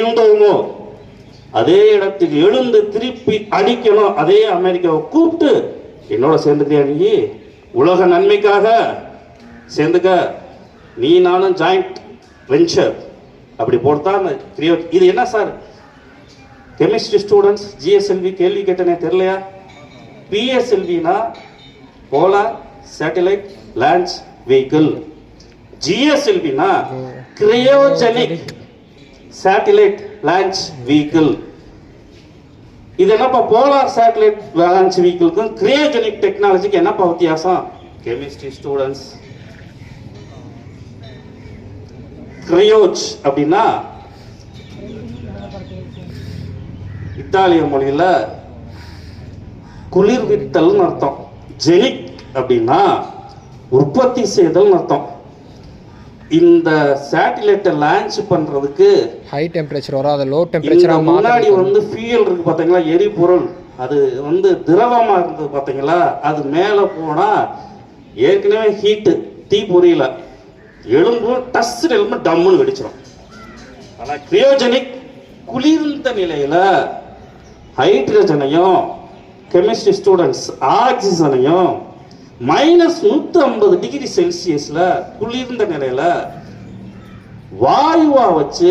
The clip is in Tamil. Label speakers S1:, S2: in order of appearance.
S1: இருந்தோமோ அதே இடத்துக்கு எழுந்து திருப்பி அடிக்கணும். அதே அமெரிக்காவை கூப்பிட்டு என்னோட சேர்ந்துக்கிறியா நீ? உலக நன்மைக்காக சேர்ந்துக்க. நீ நானும் ஜாயிண்ட் வெஞ்சர் அப்படி போட்டா கிரியோ இது என்ன சார்? கெமிஸ்ட்ரி ஸ்டூடெண்ட்ஸ் ஜிஎஸ்எல்வி கேள்வி கேட்டனே தெரியலையா? பிஎஸ்எல்வினா போலார் சேட்டலைட் லான்ச் வெஹிக்கிள் ஜிஎஸ்எல்வினா கிரையோஜெனிக் சேட்டிலைட் லான்ச் வெஹிக்கிள் இது என்னப்பா போலார் சேட்டலைட் லான்ச் வெஹிக்கிள்க்கும் கிரியோஜெனிக் டெக்னாலஜிக்கு என்னப்பா வித்தியாசம்? கெமிஸ்ட்ரி ஸ்டூடெண்ட்ஸ் கிரியோஜ் அப்படின்னா இத்தாலிய மொழியில குளிர்வித்தல்னு அர்த்தம். ஜெனிக் அப்படின்னா உற்பத்தி செய்தல்னு அர்த்தம். இந்த சேட்டிலைட்டை லான்ச் பண்றதுக்கு
S2: ஹை டெம்பரேச்சர் வரும். அதை லோ
S1: இந்த
S2: டெம்பரேச்சராக
S1: முன்னாடி வந்து ஃபியூயல் இருக்கு பாத்தீங்களா? எரிபொருள். அது வந்து திரவமா இருந்தது பாத்தீங்களா? அது மேல போனா ஏற்கனவே ஹீட்டு தீ புரியல. எலும்பு டஸ் எலும்பு டம்முன்னு வெடிச்சிடும் ஆனா கிரியோஜெனிக் குளிர்ந்த நிலையில ஹைட்ரஜனையும் கெமிஸ்ட்ரி ஸ்டூடெண்ட்ஸ் ஆக்சிஜனையும் மைனஸ் நூத்தி ஐம்பது டிகிரி செல்சியஸ்ல குளிர்ந்த நிலையில வாயுவா வச்சு